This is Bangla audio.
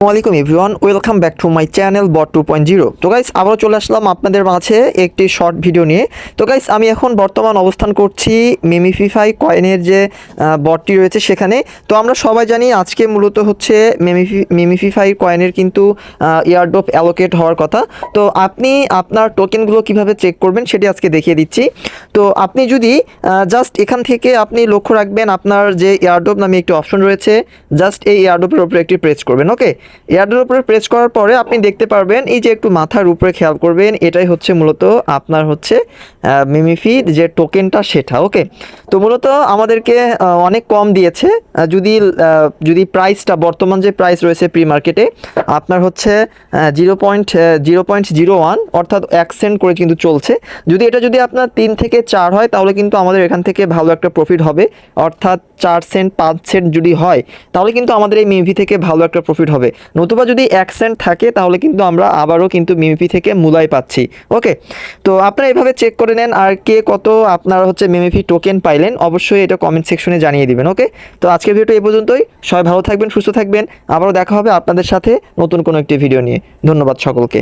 আসসালামাইকুম everyone welcome back to my channel bot two point zero তো গাইস আবারও চলে আসলাম আপনাদের মাঝে একটি শর্ট ভিডিও নিয়ে। তো গাইস আমি এখন বর্তমান অবস্থান করছি মেমিফিফাই কয়েনের যে বটটি রয়েছে সেখানে। তো আমরা সবাই জানি আজকে মূলত হচ্ছে মেমিফি মেমিফিফাই কয়েনের কিন্তু ইয়ারড্রপ অ্যালোকেট হওয়ার কথা। তো আপনি আপনার টোকেনগুলো কীভাবে চেক করবেন সেটি আজকে দেখিয়ে দিচ্ছি। তো আপনি যদি জাস্ট এখান থেকে আপনি লক্ষ্য রাখবেন আপনার যে এয়ারড্রপ নামে একটি অপশন রয়েছে জাস্ট এই এয়ারড্রপের উপরে একটি প্রেস করবেন ওকে এয়ারড্রপের উপরে প্রেস করার পরে আপনি দেখতে পারবেন, এই যে একটু মাথার উপরে খেয়াল করবেন, এটাই হচ্ছে মূলত আপনার হচ্ছে মিমিফি যে টোকেনটা সেটা ওকে তো মূলত আমাদেরকে অনেক কম দিয়েছে। যদি যদি প্রাইসটা বর্তমান যে প্রাইস রয়েছে প্রি মার্কেটে আপনার হচ্ছে zero point zero point zero one অর্থাৎ এক সেন্ট করে কিন্তু চলছে। যদি এটা যদি আপনার তিন থেকে চার হয়, তাহলে কিন্তু আমাদের এখান থেকে ভালো একটা প্রফিট হবে। অর্থাৎ চার সেন্ট পাঁচ সেন্ট যদি হয়, তাহলে কিন্তু আমাদের এই মিভি থেকে ভালো একটা প্রফিট হবে। নতুবা যদি অ্যাকসেন্ট থাকে, তাহলে কিন্তু আমরা আবারও কিন্তু মিমিপি থেকে মূলাই পাচ্ছি। ওকে তো আপনারা এভাবে চেক করে নেন, আর কে কত আপনারা হচ্ছে মিমিফি টোকেন পাইলেন, অবশ্যই এটা কমেন্ট সেকশনে জানিয়ে দিবেন ওকে তো আজকের ভিডিওটা এই পর্যন্তই। সবাই ভালো থাকবেন, সুস্থ থাকবেন। আবারও দেখা হবে আপনাদের সাথে নতুন কোনো একটি ভিডিও নিয়ে। ধন্যবাদ সকলকে।